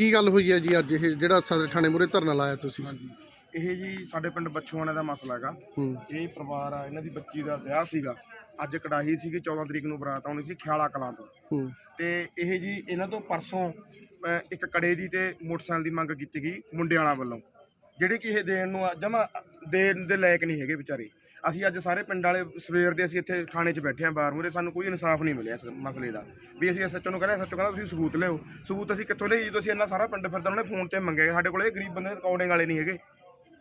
ਕੀ ਗੱਲ ਹੋਈ ਹੈ ਜੀ ਅੱਜ ਇਹ ਜਿਹੜਾ ਸਦਰ ਥਾਣੇ ਮੂਰੇ ਧਰਨਾ ਲਾਇਆ ਤੁਸੀਂ? ਹਾਂਜੀ। ਇਹ ਜੀ ਸਾਡੇ ਪਿੰਡ ਬੱਚੂਆਣਾ ਦਾ ਮਸਲਾ ਹੈਗਾ। ਹੂੰ। ਇਹ ਪਰਿਵਾਰ ਆ ਇਹਨਾਂ ਦੀ ਬੱਚੀ ਦਾ ਵਿਆਹ ਸੀਗਾ। ਅੱਜ ਕੜਾਹੀ ਸੀਗੀ 14 ਤਰੀਕ ਨੂੰ ਬਰਾਤ ਆਉਣੀ ਸੀ ਖਿਆਲਾ ਕਲਾਂ ਤੋਂ। ਹੂੰ। ਤੇ ਇਹ ਜੀ ਇਹਨਾਂ ਤੋਂ ਪਰਸੋਂ ਅਹ, ਇੱਕ ਕੜੇ ਦੀ ਤੇ ਮੋਟਰਸਾਈਕਲ ਦੀ ਮੰਗ ਕੀਤੀ ਗਈ ਮੁੰਡਿਆਂ ਵਾਲਾ ਵੱਲੋਂ। ਜਿਹੜੇ ਕਿ ਇਹ ਦੇਣ ਨੂੰ ਜਮਾ ਦੇਣ ਦੇ ਲਾਇਕ ਨਹੀਂ ਹੈਗੇ ਵਿਚਾਰੇ। ਅਸੀਂ ਅੱਜ ਸਾਰੇ ਪਿੰਡ ਵਾਲੇ ਸਵੇਰ ਦੇ ਅਸੀਂ ਇੱਥੇ ਥਾਣੇ 'ਚ ਬੈਠੇ ਹਾਂ ਬਾਹਰ ਮੂਰੇ ਸਾਨੂੰ ਕੋਈ ਇਨਸਾਫ ਨਹੀਂ ਮਿਲਿਆ ਇਸ ਮਸਲੇ ਦਾ। ਵੀ ਅਸੀਂ ਐਸਐਚਓ ਨੂੰ ਕਹਿੰਦੇ ਐਸਐਚਓ ਕਹਿੰਦਾ ਤੁਸੀਂ ਸਬੂਤ ਲਿਓ ਸਬੂਤ ਅਸੀਂ ਕਿੱਥੋਂ ਲਈ ਜਦੋਂ ਅਸੀਂ ਇੰਨਾ ਸਾਰਾ ਪਿੰਡ ਫਿਰਦਾ ਉਹਨੇ ਫੋਨ ਤੇ ਮੰਗੇ ਸਾਡੇ ਕੋਲ ਇਹ ਗਰੀਬ ਬੰਦੇ ਰਿਕਾਰਡਿੰਗ ਵਾਲੇ ਨਹੀਂ ਹੈਗੇ।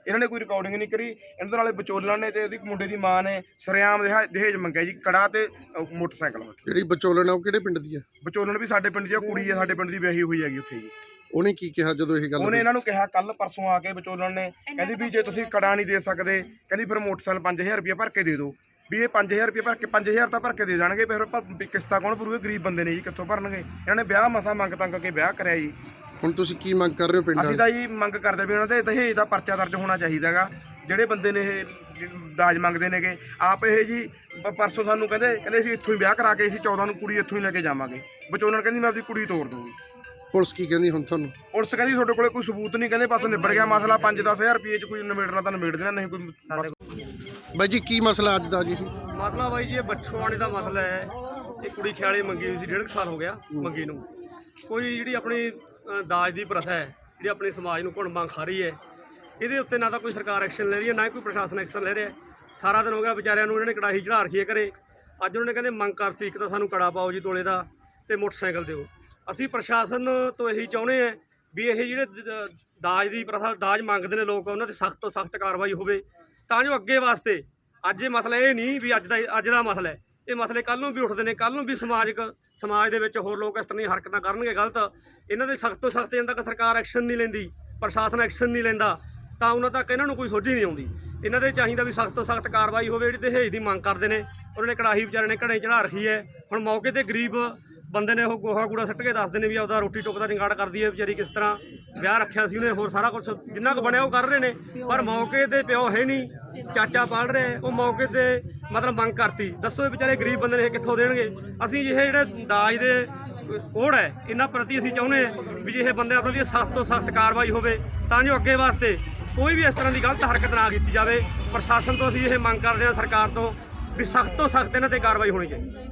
ਇਹਨਾਂ ਨੇ ਕੋਈ ਰਿਕਾਰਡਿੰਗ ਨਹੀਂ ਕਰੀ। ਇਹਨਾਂ ਦੇ ਨਾਲੇ ਵਿਚੋਲਣ ਨੇ ਤੇ ਉਹਦੀ ਮੁੰਡੇ ਦੀ ਮਾਂ ਨੇ ਸਰਿਆਮ ਦੇਹਾ- ਦਹੇਜ ਮੰਗਿਆ ਜੀ ਕੜਾ ਤੇ ਮੋਟਰਸਾਈਕਲ। ਜਿਹੜੀ ਵਿਚੋਲਣ ਆ ਉਹ ਕਿਹੜੇ ਪਿੰਡ ਦੀ ਹੈ ਵਿਚੋਲਣ ਵੀ ਸਾਡੇ ਪਿੰਡ ਦੀ ਆ ਕੁੜੀ ਆ ਸਾਡੇ ਪਿੰਡ ਦੀ ਵਿਆਹੀ ਹੋਈ ਹੈਗੀ ਉੱਥੇ ਜੀ। ਉਹਨੇ ਕੀ ਕਿਹਾ ਜਦੋਂ ਇਹ ਗੱਲ ਉਹਨੇ? ਇਹਨਾਂ ਨੂੰ ਕਿਹਾ ਕੱਲ ਪਰਸੋਂ ਆ ਕੇ ਵਿਚੋਲਣ ਨੇ ਕਹਿੰਦੀ ਵੀ ਜੇ ਤੁਸੀਂ ਕੜਾ ਨਹੀਂ ਦੇ ਸਕਦੇ ਕਹਿੰਦੀ ਫਿਰ ਮੋਟਰਸਾਈਕਲ 5000 ਰੁਪਏ ਭਰ ਕੇ ਦੇ ਦਿਓ। ਵੀ ਇਹ 5000 ਰੁਪਏ ਭਰ ਕੇ 5000 ਤਾਂ ਭਰ ਕੇ ਦੇ ਦੇਣਗੇ ਫਿਰ ਆਪਾਂ ਕਿਸ਼ਤਾਂ ਕੌਣ ਭਰੂਗੇ? ਗਰੀਬ ਬੰਦੇ ਨੇ ਜੀ ਕਿੱਥੋਂ ਭਰਨਗੇ? ਇਹਨਾਂ ਨੇ ਵਿਆਹ ਮਸਾ ਮੰਗ ਤੰਗ ਕੇ ਵਿਆਹ ਕਰਿਆ ਜੀ। ਹੁਣ ਤੁਸੀਂ ਕੀ ਮੰਗ ਕਰ ਰਹੇ ਹੋ ਪਿੰਡ ਅਸੀਂ ਤਾਂ ਜੀ ਮੰਗ ਕਰਦੇ ਵੀ ਉਹਨਾਂ ਤੇ ਦਹੇਜ ਦਾ ਪਰਚਾ ਦਰਜ ਹੋਣਾ ਚਾਹੀਦਾਗਾ ਜਿਹੜੇ ਬੰਦੇ ਨੇ ਇਹ ਦਾਜ ਮੰਗਦੇ ਨੇਗੇ ਆਪ ਇਹ ਜੀ ਪਰਸੋਂ ਸਾਨੂੰ ਕਹਿੰਦੇ ਕਹਿੰਦੇ ਅਸੀਂ ਇੱਥੋਂ ਹੀ ਵਿਆਹ ਕਰਾ ਕੇ ਅਸੀਂ 14 ਨੂੰ ਕੁੜੀ ਇੱਥੋਂ ਹੀ ਲੈ ਕੇ ਜਾਵਾਂਗੇ। ਵਿਚੋਲਣ ਕਹਿੰਦੀ ਮੈਂ ਆਪਣੀ ਕੁੜੀ ਤੋੜ ਦੂੰਗੀ ਪੁਲਿਸ ਕੀ ਕਹਿੰਦੀ ਹੁਣ ਤੁਹਾਨੂੰ? ਪੁਲਿਸ ਕਹਿੰਦੀ ਤੁਹਾਡੇ ਕੋਲੇ ਕੋਈ ਸਬੂਤ ਨਹੀਂ ਕਹਿੰਦੇ ਬਸ ਨਿਬੜ ਗਿਆ ਮਸਲਾ 5-10000 ਰੁਪਏ ਚ ਕੋਈ ਨਿਬੇੜਨਾ ਤਾਂ ਨਿਬੇੜ ਦੇਣਾ ਨਹੀਂ ਕੋਈ ਬਸ ਬਾਈ ਜੀ ਕੀ ਮਸਲਾ ਅੱਜ ਦਾ ਜੀ? ਮਸਲਾ ਬਾਈ ਜੀ ਇਹ ਬੱਚੋਆਣੇ ਦਾ ਮਸਲਾ ਹੈ। ਇਹ ਕੁੜੀ ਖਿਆਲੇ ਮੰਗੀ ਹੋਈ ਸੀ ਡੇਢ ਕੁ ਸਾਲ ਹੋ ਗਿਆ ਮੰਗੀ ਨੂੰ। ਕੋਈ ਜਿਹੜੀ ਆਪਣੀ ਦਾਜ ਦੀ ਪ੍ਰਥਾ ਹੈ ਜਿਹੜੀ ਆਪਣੇ ਸਮਾਜ ਨੂੰ ਘੁਣ ਖਾ ਰਹੀ ਹੈ ਇਹਦੇ ਉੱਤੇ ਨਾ ਤਾਂ ਕੋਈ ਸਰਕਾਰ ਐਕਸ਼ਨ ਲੈ ਰਹੀ ਹੈ ਨਾ ਕੋਈ ਪ੍ਰਸ਼ਾਸਨ ਐਕਸ਼ਨ ਲੈ ਰਿਹਾ। ਸਾਰਾ ਦਿਨ ਹੋ ਗਿਆ ਵਿਚਾਰਿਆਂ ਨੂੰ ਇਹਨਾਂ ਨੇ ਕੜਾਹੀ ਚੜਾ ਰੱਖੀ ਹੈ ਘਰੇ। ਅੱਜ ਉਹਨਾਂ ਨੇ ਕਹਿੰਦੇ ਮੰਗ ਕਰਤੀ ਇੱਕ ਤਾਂ ਸਾਨੂੰ ਕੜਾ ਪਾਓ ਜੀ ਤੋਲੇ ਦਾ ਤੇ ਮੋਟਰਸਾਈਕਲ ਦਿਓ। ਅਸੀਂ ਪ੍ਰਸ਼ਾਸਨ ਤੋਂ ਇਹੀ ਚਾਹੁੰਦੇ ਹਾਂ ਵੀ ਇਹ ਜਿਹੜੇ ਦਾਜ ਦੀ ਪ੍ਰਥਾ, ਦਾਜ ਮੰਗਦੇ ਨੇ ਲੋਕ, ਉਹਨਾਂ ਤੇ ਸਖਤ ਤੋਂ ਸਖਤ ਕਾਰਵਾਈ ਹੋਵੇ। ਤਾਂ ਜੋ ਅੱਗੇ ਵਾਸਤੇ ਅੱਜ ਇਹ ਮਸਲਾ ਇਹ ਨਹੀਂ ਵੀ ਅੱਜ ਦਾ ਅੱਜ ਦਾ ਮਸਲਾ ਹੈ। ਇਹ ਮਸਲੇ ਕੱਲ ਨੂੰ ਵੀ ਉੱਠਦੇ ਨੇ ਕੱਲ ਨੂੰ ਵੀ ਸਮਾਜਿਕ, ਸਮਾਜ ਦੇ ਵਿੱਚ ਹੋਰ ਲੋਕ ਇਸ ਤਰ੍ਹਾਂ ਦੀਆਂ ਹਰਕਤਾਂ ਕਰਨਗੇ ਗਲਤ। ਇਹਨਾਂ ਦੇ ਸਖਤ ਤੋਂ ਸਖਤ, ਇਹਨਾਂ ਤੱਕ ਸਰਕਾਰ ਐਕਸ਼ਨ ਨਹੀਂ ਲੈਂਦੀ, ਪ੍ਰਸ਼ਾਸਨ ਐਕਸ਼ਨ ਨਹੀਂ ਲੈਂਦਾ, ਤਾਂ ਉਹਨਾਂ ਤੱਕ ਇਹਨਾਂ ਨੂੰ ਕੋਈ ਸੋਝੀ ਨਹੀਂ ਆਉਂਦੀ। ਇਹਨਾਂ ਦੇ ਚਾਹੀਦਾ ਵੀ ਸਖਤ ਤੋਂ ਸਖਤ ਕਾਰਵਾਈ ਹੋਵੇ, ਜਿਹੜੀ ਦਹੇਜ ਦੀ ਮੰਗ ਕਰਦੇ ਨੇ। ਉਹਨਾਂ ਨੇ ਕੜਾਹੀ ਵਿਚਾਰੇ ਨੇ ਘੜੇ ਚੜਾ ਰੱਖੀ ਹੈ। ਹੁਣ ਮੌਕੇ ਤੇ ਗਰੀਬ ਬੰਦੇ ਨੇ ਉਹ ਗੋਹਾ ਕੂੜਾ ਸੱਟ ਕੇ ਦੱਸਦੇ ਨੇ ਵੀ ਆਪਦਾ ਰੋਟੀ ਟੁੱਕ ਦਾ ਜੰਗਾੜ ਕਰਦੀ ਹੈ ਵਿਚਾਰੀ ਕਿਸ ਤਰ੍ਹਾਂ ਵਿਆਹ ਰੱਖਿਆ ਸੀ ਉਹਨੇ, ਹੋਰ ਸਾਰਾ ਕੁਝ ਜਿੰਨਾ ਕੁ ਬਣਿਆ ਉਹ ਕਰ ਰਹੇ ਨੇ, ਪਰ ਮੌਕੇ ਤੇ ਪਿਓ ਹੈ ਨਹੀਂ, ਚਾਚਾ ਪਾਲ ਰਹੇ ਉਹ ਮੌਕੇ ਤੇ ਮਤਲਬ ਮੰਗ ਕਰਤੀ। ਦੱਸੋ ਇਹ ਵਿਚਾਰੇ ਗਰੀਬ ਬੰਦੇ ਨੇ ਇਹ ਕਿੱਥੋਂ ਦੇਣਗੇ? ਅਸੀਂ ਇਹ ਜਿਹੜੇ ਦਾਜ ਦੇ ਕੋੜ ਹੈ ਇਹਨਾਂ ਪ੍ਰਤੀ ਅਸੀਂ ਚਾਹੁੰਦੇ ਹਾਂ ਵੀ ਜੇ ਇਹ ਬੰਦੇ ਪ੍ਰਤੀ ਸਖਤ ਤੋਂ ਸਖਤ ਕਾਰਵਾਈ ਹੋਵੇ, ਤਾਂ ਜੋ ਅੱਗੇ ਵਾਸਤੇ ਕੋਈ ਵੀ ਇਸ ਤਰ੍ਹਾਂ ਦੀ ਗਲਤ ਹਰਕਤ ਨਾ ਕੀਤੀ ਜਾਵੇ। ਪ੍ਰਸ਼ਾਸਨ ਤੋਂ ਅਸੀਂ ਇਹ ਮੰਗ ਕਰਦੇ ਹਾਂ ਸਰਕਾਰ ਤੋਂ ਵੀ ਸਖਤ ਤੋਂ ਸਖਤ ਇਹਨਾਂ ਤੇ ਕਾਰਵਾਈ ਹੋਣੀ ਚਾਹੀਦੀ।